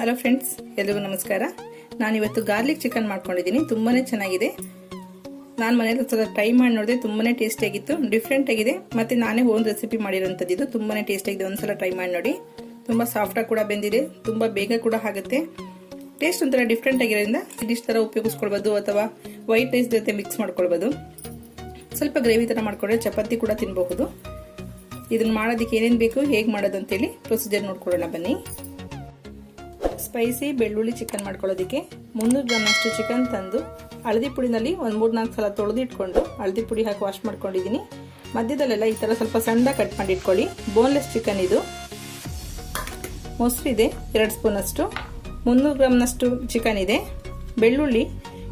Hello friends ಎಲ್ರಿಗೂ ನಮಸ್ಕಾರ. ನಾನು ಇವತ್ತು ಗಾರ್ಲಿಕ್ ಚಿಕನ್ ಮಾಡ್ಕೊಂಡಿದ್ದೀನಿ ತುಂಬಾ ಚೆನ್ನಾಗಿದೆ. ನಾನು ಮನೇಲಿ ಸ್ವಲ್ಪ ಟ್ರೈ ಮಾಡಿ ನೋಡಿದೆ ತುಂಬಾ ಟೇಸ್ಟಿಯಾಗಿತ್ತು ಡಿಫ್ರೆಂಟ್ ಆಗಿದೆ. ಮತ್ತು ನಾನೇ ಓನ್ ರೆಸಿಪಿ ಮಾಡಿರೋಂಥದ್ದು ಇದು ತುಂಬಾ ಟೇಸ್ಟಿಯಾಗಿದೆ ಒಂದ್ಸಲ ಟ್ರೈ ಮಾಡಿ ನೋಡಿ. ತುಂಬ ಸಾಫ್ಟಾಗಿ ಕೂಡ ಬೆಂದಿದೆ, ತುಂಬ ಬೇಗ ಕೂಡ ಆಗುತ್ತೆ. ಟೇಸ್ಟ್ ಒಂಥರ ಡಿಫ್ರೆಂಟ್ ಆಗಿರೋದ್ರಿಂದ ಡಿಶ್ ಥರ ಉಪಯೋಗಿಸ್ಕೊಳ್ಬೋದು ಅಥವಾ ವೈಟ್ ರೈಸ್ ಜೊತೆ ಮಿಕ್ಸ್ ಮಾಡ್ಕೊಳ್ಬೋದು. ಸ್ವಲ್ಪ ಗ್ರೇವಿ ಥರ ಮಾಡ್ಕೊಂಡ್ರೆ ಚಪಾತಿ ಕೂಡ ತಿನ್ನಬಹುದು ಇದನ್ನ ಮಾಡೋದಕ್ಕೆ ಏನೇನು ಬೇಕು, ಹೇಗೆ ಮಾಡೋದು ಅಂತೇಳಿ ಪ್ರೊಸೀಜರ್ ನೋಡ್ಕೊಳ್ಳೋಣ ಬನ್ನಿ. ಸ್ಪೈಸಿ ಬೆಳ್ಳುಳ್ಳಿ ಚಿಕನ್ ಮಾಡ್ಕೊಳ್ಳೋದಕ್ಕೆ ಮುನ್ನೂರು ಗ್ರಾಮ್ನಷ್ಟು ಚಿಕನ್ ತಂದು ಹಳದಿ ಪುಡಿನಲ್ಲಿ ಒಂದು ಮೂರು ನಾಲ್ಕು ಸಲ ತೊಳೆದು ಇಟ್ಕೊಂಡು ಹಳದಿ ಪುಡಿ ಹಾಕಿ ವಾಶ್ ಮಾಡ್ಕೊಂಡಿದ್ದೀನಿ. ಮಧ್ಯದಲ್ಲೆಲ್ಲ ಈ ಥರ ಸ್ವಲ್ಪ ಸಣ್ಣದಾಗಿ ಕಟ್ ಮಾಡಿ ಇಟ್ಕೊಳ್ಳಿ. ಬೋನ್ಲೆಸ್ ಚಿಕನ್ ಇದು. ಮೊಸರಿದೆ ಎರಡು ಸ್ಪೂನಷ್ಟು ಮುನ್ನೂರು ಗ್ರಾಮ್ನಷ್ಟು ಚಿಕನ್ ಇದೆ. ಬೆಳ್ಳುಳ್ಳಿ,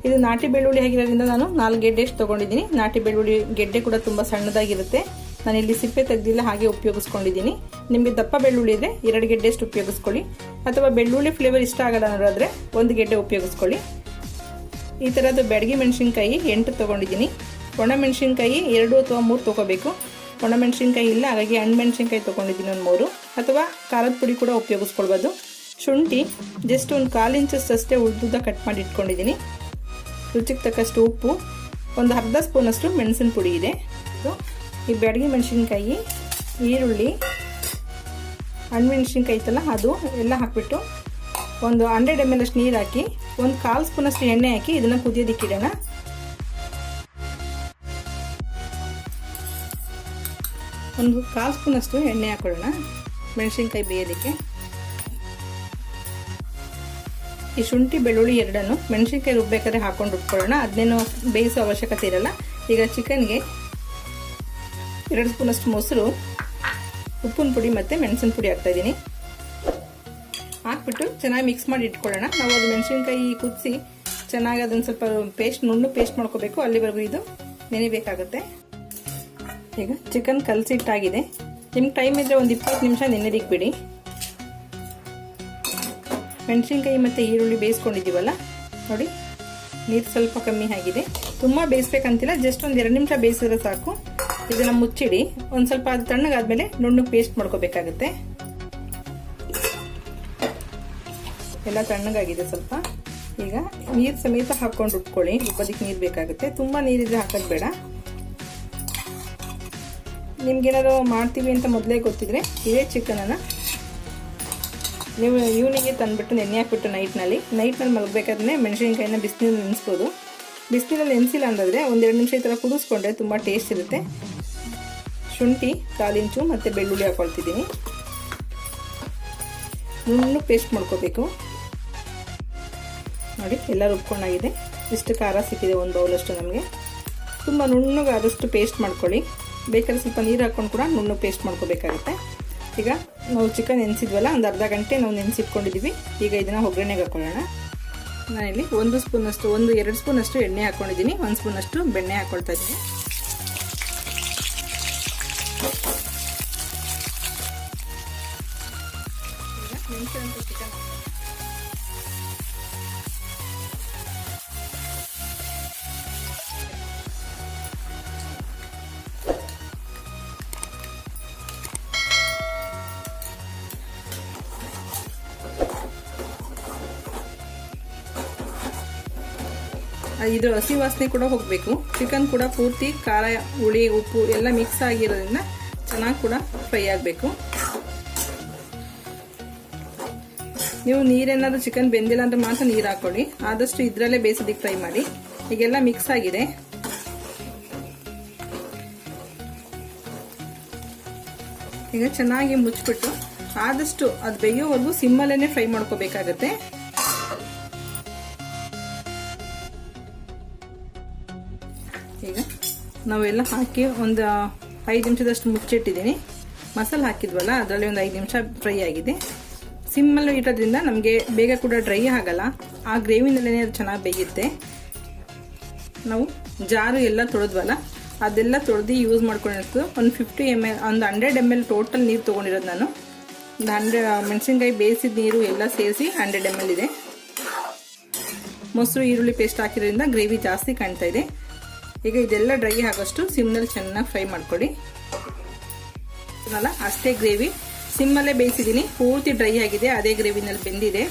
ಇದು ನಾಟಿ ಬೆಳ್ಳುಳ್ಳಿ ಆಗಿರೋದ್ರಿಂದ ನಾನು ನಾಲ್ಕು ಗೆಡ್ಡೆ ಅಷ್ಟು ತೊಗೊಂಡಿದ್ದೀನಿ. ನಾಟಿ ಬೆಳ್ಳುಳ್ಳಿ ಗೆಡ್ಡೆ ಕೂಡ ತುಂಬ ಸಣ್ಣದಾಗಿರುತ್ತೆ. ನಾನು ಇಲ್ಲಿ ಸಿಪ್ಪೆ ತೆಗೆದಿಲ್ಲ ಹಾಗೆ ಉಪಯೋಗಿಸ್ಕೊಂಡಿದ್ದೀನಿ. ನಿಮಗೆ ದಪ್ಪ ಬೆಳ್ಳುಳ್ಳಿ ಇದ್ರೆ ಎರಡು ಗೆಡ್ಡೆಷ್ಟು ಉಪಯೋಗಿಸ್ಕೊಳ್ಳಿ. ಅಥವಾ ಬೆಳ್ಳುಳ್ಳಿ ಫ್ಲೇವರ್ ಇಷ್ಟ ಆಗಲ್ಲ ಅನ್ನೋದಾದ್ರೆ ಒಂದು ಗೆಡ್ಡೆ ಉಪಯೋಗಿಸ್ಕೊಳ್ಳಿ. ಈ ಥರದ್ದು ಬೆಡಗಿ ಮೆಣಸಿನ್ಕಾಯಿ ಎಂಟು ತೊಗೊಂಡಿದ್ದೀನಿ. ಒಣ ಮೆಣಸಿನ್ಕಾಯಿ ಎರಡು ಅಥವಾ ಮೂರು ತೊಗೋಬೇಕು. ಒಣ ಮೆಣಸಿನ್ಕಾಯಿ ಇಲ್ಲ, ಹಾಗಾಗಿ ಹಣ್ಣು ಮೆಣಸಿನ್ಕಾಯಿ ತೊಗೊಂಡಿದ್ದೀನಿ ಒಂದು ಮೂರು. ಅಥವಾ ಖಾರದ ಪುಡಿ ಕೂಡ ಉಪಯೋಗಿಸ್ಕೊಳ್ಬೋದು. ಶುಂಠಿ ಜಸ್ಟ್ ಒಂದು ಕಾಲು ಇಂಚಸ್ ಅಷ್ಟೇ ಉದ್ದುದ್ದ ಕಟ್ ಮಾಡಿ ಇಟ್ಕೊಂಡಿದ್ದೀನಿ. ರುಚಿಗೆ ತಕ್ಕಷ್ಟು ಉಪ್ಪು, ಒಂದು ಅರ್ಧ ಸ್ಪೂನಷ್ಟು ಮೆಣಸಿನ ಪುಡಿ ಇದೆ ಈ ಬೆಡಗಿ ಮೆಣಸಿನ್ಕಾಯಿ, ಈರುಳ್ಳಿ ಹಣ್ಣು ಮೆಣಸಿನ್ಕಾಯಿ ಇತ್ತಲ್ಲ ಅದು ಎಲ್ಲ ಹಾಕಿಬಿಟ್ಟು ಒಂದು ಹಂಡ್ರೆಡ್ ಎಂ ಎಲ್ ಅಷ್ಟು ನೀರು ಹಾಕಿ, ಒಂದು ಕಾಲು ಸ್ಪೂನಷ್ಟು ಎಣ್ಣೆ ಹಾಕಿ ಇದನ್ನು ಕುದಿಯೋದಕ್ಕಿಡೋಣ ಒಂದು ಕಾಲು ಸ್ಪೂನಷ್ಟು ಎಣ್ಣೆ ಹಾಕೊಳ್ಳೋಣ ಮೆಣಸಿನ್ಕಾಯಿ ಬೇಯೋದಕ್ಕೆ. ಈ ಶುಂಠಿ ಬೆಳ್ಳುಳ್ಳಿ ಎರಡನ್ನು ಮೆಣಸಿನ್ಕಾಯಿ ರುಬ್ಬೇಕಾದ್ರೆ ಹಾಕೊಂಡು ರುಬ್ಕೊಳ್ಳೋಣ. ಅದನ್ನೇನು ಬೇಯಿಸೋ ಅವಶ್ಯಕತೆ ಇರಲ್ಲ. ಈಗ ಚಿಕನ್ಗೆ ಎರಡು ಸ್ಪೂನಷ್ಟು ಮೊಸರು, ಉಪ್ಪಿನ ಪುಡಿ ಮತ್ತು ಮೆಣಸಿನ ಪುಡಿ ಹಾಕ್ತಾಯಿದ್ದೀನಿ ಹಾಕ್ಬಿಟ್ಟು ಚೆನ್ನಾಗಿ ಮಿಕ್ಸ್ ಮಾಡಿ ಇಟ್ಕೊಳ್ಳೋಣ. ನಾವು ಅದು ಮೆಣಸಿನ್ಕಾಯಿ ಕುದಿಸಿ ಚೆನ್ನಾಗಿ ಅದೊಂದು ಸ್ವಲ್ಪ ಪೇಸ್ಟ್ ನುಣ್ಣು ಪೇಸ್ಟ್ ಮಾಡ್ಕೋಬೇಕು. ಅಲ್ಲಿವರೆಗೂ ಇದು ನೆನೆಬೇಕಾಗುತ್ತೆ. ಈಗ ಚಿಕನ್ ಕಲಸಿಟ್ಟಾಗಿದೆ. ನಿಮ್ಗೆ ಟೈಮ್ ಇದ್ದರೆ ಒಂದು ಇಪ್ಪತ್ತು ನಿಮಿಷ ನೆನೆದಿಕ್ಕೆ ಬಿಡಿ. ಮೆಣಸಿನ್ಕಾಯಿ ಮತ್ತು ಈರುಳ್ಳಿ ಬೇಯಿಸ್ಕೊಂಡಿದ್ದೀವಲ್ಲ? ನೋಡಿ, ನೀರು ಸ್ವಲ್ಪ ಕಮ್ಮಿ ಆಗಿದೆ. ತುಂಬ ಬೇಯಿಸ್ಬೇಕಂತಿಲ್ಲ, ಜಸ್ಟ್ ಒಂದು ಎರಡು ನಿಮಿಷ ಬೇಯಿಸಿದ್ರೆ ಸಾಕು. ಇದನ್ನ ಮುಚ್ಚಿಡಿ. ಒಂದು ಸ್ವಲ್ಪ ಅದು ತಣ್ಣಗಾದ್ಮೇಲೆ ನುಣ್ಣಗೆ ಪೇಸ್ಟ್ ಮಾಡ್ಕೋಬೇಕಾಗುತ್ತೆ. ಎಲ್ಲ ತಣ್ಣಗಾಗಿದೆ ಸ್ವಲ್ಪ. ಈಗ ನೀರು ಸಮೇತ ಹಾಕ್ಕೊಂಡು ರುಬ್ಕೊಳ್ಳಿ ರುಬ್ಬೋದಕ್ಕೆ ನೀರು ಬೇಕಾಗುತ್ತೆ. ತುಂಬ ನೀರಿದ್ರೆ ಹಾಕೋದು ಬೇಡ. ನಿಮ್ಗೇನಾದ್ರು ಮಾಡ್ತೀವಿ ಅಂತ ಮೊದಲೇ ಗೊತ್ತಿದ್ರೆ ಇದೇ ಚಿಕನನ್ನು ನೀವು ಇವ್ನಿಗೆ ತಂದುಬಿಟ್ಟು ನೆನೆ ಹಾಕ್ಬಿಟ್ಟು ನೈಟ್ನಲ್ಲಿ ನೈಟ್ನಲ್ಲಿ ಮಲಗಬೇಕಾದ್ರೆ ಮೆಣಸಿನ್ಕಾಯಿನ ಬಿಸಿನೀರು ನೆನೆಸ್ಬೋದು. ಬಿಸಿನೀರಲ್ಲಿ ನೆನೆಸಿಲ್ಲ ಅಂದಾದರೆ ಒಂದೆರಡು ನಿಮಿಷ ಈ ಥರ ಕುದಿಸ್ಕೊಂಡ್ರೆ ತುಂಬ ಟೇಸ್ಟ್ ಇರುತ್ತೆ. ಶುಂಠಿ ಕಾಲಿಂಚು ಮತ್ತು ಬೆಳ್ಳುಳ್ಳಿ ಹಾಕ್ಕೊಳ್ತಿದ್ದೀನಿ ನುಣ್ಣು ಪೇಸ್ಟ್ ಮಾಡ್ಕೋಬೇಕು. ನೋಡಿ, ಎಲ್ಲ ರುಬ್ಕೊಂಡಾಗಿದೆ ಇಷ್ಟು ಖಾರ ಸಿಕ್ಕಿದೆ ಒಂದು ಬೌಲಷ್ಟು ನಮಗೆ. ತುಂಬ ನುಣ್ಣಗಾದಷ್ಟು ಪೇಸ್ಟ್ ಮಾಡ್ಕೊಳ್ಳಿ. ಬೇಕಾದ್ರೆ ಸ್ವಲ್ಪ ನೀರು ಹಾಕ್ಕೊಂಡು ಕೂಡ ನುಣ್ಣು ಪೇಸ್ಟ್ ಮಾಡ್ಕೋಬೇಕಾಗುತ್ತೆ. ಈಗ ನಾವು ಚಿಕನ್ ನೆನೆಸಿದ್ವಲ್ಲ, ಒಂದು ಅರ್ಧ ಗಂಟೆ ನಾವು ನೆನೆಸಿಟ್ಕೊಂಡಿದ್ದೀವಿ ಈಗ ಇದನ್ನು ಒಗ್ಗರಣೆಗೆ ಹಾಕೊಳ್ಳೋಣ. ನಾನಿಲ್ಲಿ ಒಂದು ಸ್ಪೂನಷ್ಟು ಒಂದು ಎರಡು ಸ್ಪೂನಷ್ಟು ಎಣ್ಣೆ ಹಾಕ್ಕೊಂಡಿದ್ದೀನಿ ಒಂದು ಸ್ಪೂನಷ್ಟು ಬೆಣ್ಣೆ ಹಾಕ್ಕೊಳ್ತಾ ಇದ್ದೀನಿ. ಚಿಕನ್ ಇದು ಹಸಿ ವಾಸನೆ ಕೂಡ ಹೋಗಬೇಕು. ಚಿಕನ್ ಕೂಡ ಪೂರ್ತಿ ಖಾರ, ಹುಳಿ, ಉಪ್ಪು ಎಲ್ಲ ಮಿಕ್ಸ್ ಆಗಿರೋದ್ರಿಂದ ಚೆನ್ನಾಗಿ ಕೂಡ ಫ್ರೈ ಆಗಬೇಕು. ನೀವು ನೀರೇನಾದ್ರೂ ಚಿಕನ್ ಬೆಂದಿಲ್ಲ ಅಂದ್ರೆ ಮಾತ್ರ ನೀರು ಹಾಕೊಳ್ಳಿ. ಆದಷ್ಟು ಇದರಲ್ಲೇ ಬೇಯಿಸೋದಕ್ಕೆ ಫ್ರೈ ಮಾಡಿ. ಈಗೆಲ್ಲ ಮಿಕ್ಸ್ ಆಗಿದೆ. ಈಗ ಚೆನ್ನಾಗಿ ಮುಚ್ಚಿಬಿಟ್ಟು ಆದಷ್ಟು ಅದು ಬೇಯೋವರೆಗೂ ಸಿಮ್ಮಲ್ಲೇ ಫ್ರೈ ಮಾಡ್ಕೋಬೇಕಾಗತ್ತೆ. ಈಗ ನಾವೆಲ್ಲ ಹಾಕಿ ಒಂದು ಐದು ನಿಮಿಷದಷ್ಟು ಮುಚ್ಚಿಟ್ಟಿದ್ದೀನಿ. ಮಸಾಲೆ ಹಾಕಿದ್ವಲ್ಲ, ಅದರಲ್ಲಿ ಒಂದು ಐದು ನಿಮಿಷ ಫ್ರೈ ಆಗಿದೆ. ಸಿಮ್ಮಲ್ಲಿ ಇಡೋದ್ರಿಂದ ನಮಗೆ ಬೇಗ ಕೂಡ ಡ್ರೈ ಆಗಲ್ಲ. ಆ ಗ್ರೇವಿನಲ್ಲೇ ಅದು ಚೆನ್ನಾಗಿ ಬೇಯುತ್ತೆ. ನಾವು ಜಾರು ಎಲ್ಲ ತೊಳೆದ್ವಲ್ಲ, ಅದೆಲ್ಲ ತೊಳೆದು ಯೂಸ್ ಮಾಡ್ಕೊಂಡಿರ್ತದೆ ಒಂದು ಫಿಫ್ಟಿ ಎಂ ಎಲ್ ಒಂದು ಹಂಡ್ರೆಡ್ ಎಂ ಎಲ್ ಟೋಟಲ್ ನೀರು ತೊಗೊಂಡಿರೋದು ನಾನು. ಒಂದು ಹಂಡ್ರೆಡ್ ಮೆಣಸಿನ್ಕಾಯಿ ಬೇಯಿಸಿದ ನೀರು ಎಲ್ಲ ಸೇರಿಸಿ ಹಂಡ್ರೆಡ್ ಎಂ ಎಲ್ ಇದೆ. ಮೊಸರು, ಈರುಳ್ಳಿ ಪೇಸ್ಟ್ ಹಾಕಿರೋದ್ರಿಂದ ಗ್ರೇವಿ ಜಾಸ್ತಿ ಕಾಣ್ತಾ ಇದೆ. ಈಗ ಇದೆಲ್ಲ ಡ್ರೈ ಆಗೋಷ್ಟು ಸಿಮ್ನಲ್ಲಿ ಚೆನ್ನಾಗಿ ಫ್ರೈ ಮಾಡ್ಕೊಳ್ಳಿ ಅಷ್ಟೇ ಗ್ರೇವಿ ಸಿಮ್ಮಲ್ಲೇ ಬೇಯಿಸಿದ್ದೀನಿ. ಪೂರ್ತಿ ಡ್ರೈ ಆಗಿದೆ. ಅದೇ ಗ್ರೇವಿನಲ್ಲಿ ಬೆಂದಿದೆ.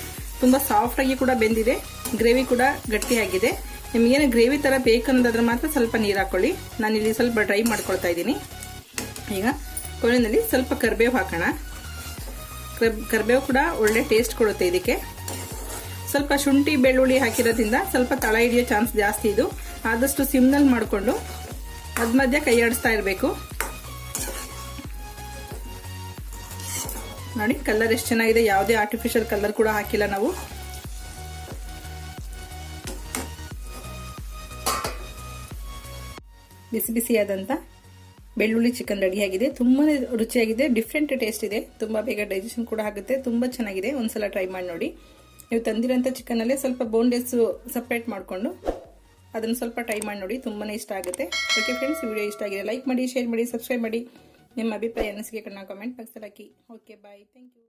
ತುಂಬ ಸಾಫ್ಟಾಗಿ ಕೂಡ ಬೆಂದಿದೆ. ಗ್ರೇವಿ ಕೂಡ ಗಟ್ಟಿಯಾಗಿದೆ ನಿಮಗೇನು ಗ್ರೇವಿ ಥರ ಬೇಕನ್ನೋದಾದ್ರೆ ಮಾತ್ರ ಸ್ವಲ್ಪ ನೀರು ಹಾಕೊಳ್ಳಿ. ಇಲ್ಲಿ ಸ್ವಲ್ಪ ಡ್ರೈ ಮಾಡ್ಕೊಳ್ತಾ ಇದ್ದೀನಿ. ಈಗ ಕೊನೆಯಲ್ಲಿ ಸ್ವಲ್ಪ ಕರಿಬೇವು ಹಾಕೋಣ. ಕರಿಬೇವು ಕೂಡ ಒಳ್ಳೆ ಟೇಸ್ಟ್ ಕೊಡುತ್ತೆ ಇದಕ್ಕೆ. ಸ್ವಲ್ಪ ಶುಂಠಿ, ಬೆಳ್ಳುಳ್ಳಿ ಹಾಕಿರೋದ್ರಿಂದ ಸ್ವಲ್ಪ ತಳ ಹಿಡಿಯೋ ಚಾನ್ಸ್ ಜಾಸ್ತಿ ಇದು. ಆದಷ್ಟು ಸಿಮ್ನಲ್ಲಿ ಮಾಡಿಕೊಂಡು ಅದ್ ಮಧ್ಯ ಕೈ ಆಡಿಸ್ತಾ ಇರಬೇಕು. ನೋಡಿ, ಕಲರ್ ಎಷ್ಟು ಚೆನ್ನಾಗಿದೆ. ಯಾವುದೇ ಆರ್ಟಿಫಿಷಿಯಲ್ ಕಲರ್ ಕೂಡ ಹಾಕಿಲ್ಲ ನಾವು. ಬಿಸಿ ಬಿಸಿಯಾದಂಥ ಬೆಳ್ಳುಳ್ಳಿ ಚಿಕನ್ ರೆಡಿಯಾಗಿದೆ ತುಂಬಾ ರುಚಿಯಾಗಿದೆ. ಡಿಫ್ರೆಂಟ್ ಟೇಸ್ಟ್ ಇದೆ. ತುಂಬ ಬೇಗ ಡೈಜೆಷನ್ ಕೂಡ ಆಗುತ್ತೆ. ತುಂಬ ಚೆನ್ನಾಗಿದೆ. ಒಂದ್ಸಲ ಟ್ರೈ ಮಾಡಿ ನೋಡಿ. ನೀವು ತಂದಿರೋಂಥ ಚಿಕನಲ್ಲೇ ಸ್ವಲ್ಪ ಬೋನ್ಲೆಸ್ ಸಪ್ರೇಟ್ ಮಾಡಿಕೊಂಡು ಅದನ್ನು ಸ್ವಲ್ಪ ಟ್ರೈ ಮಾಡಿ ನೋಡಿ ತುಂಬಾ ಇಷ್ಟ ಆಗುತ್ತೆ. ಓಕೆ ಫ್ರೆಂಡ್ಸ್ ವಿಡಿಯೋ ಇಷ್ಟ ಆಗಿದೆ ಲೈಕ್ ಮಾಡಿ ಶೇರ್ ಮಾಡಿ ಸಬ್ಸ್ಕ್ರೈಬ್ ಮಾಡಿ. ನಿಮ್ಮ ಅಭಿಪ್ರಾಯ ಅನಿಸಿಕೆ ಕಣ್ಣ ಕಾಮೆಂಟ್ ಬಾಕ್ಸಲ್ಲಿ ಹಾಕಿ. Okay bye thank you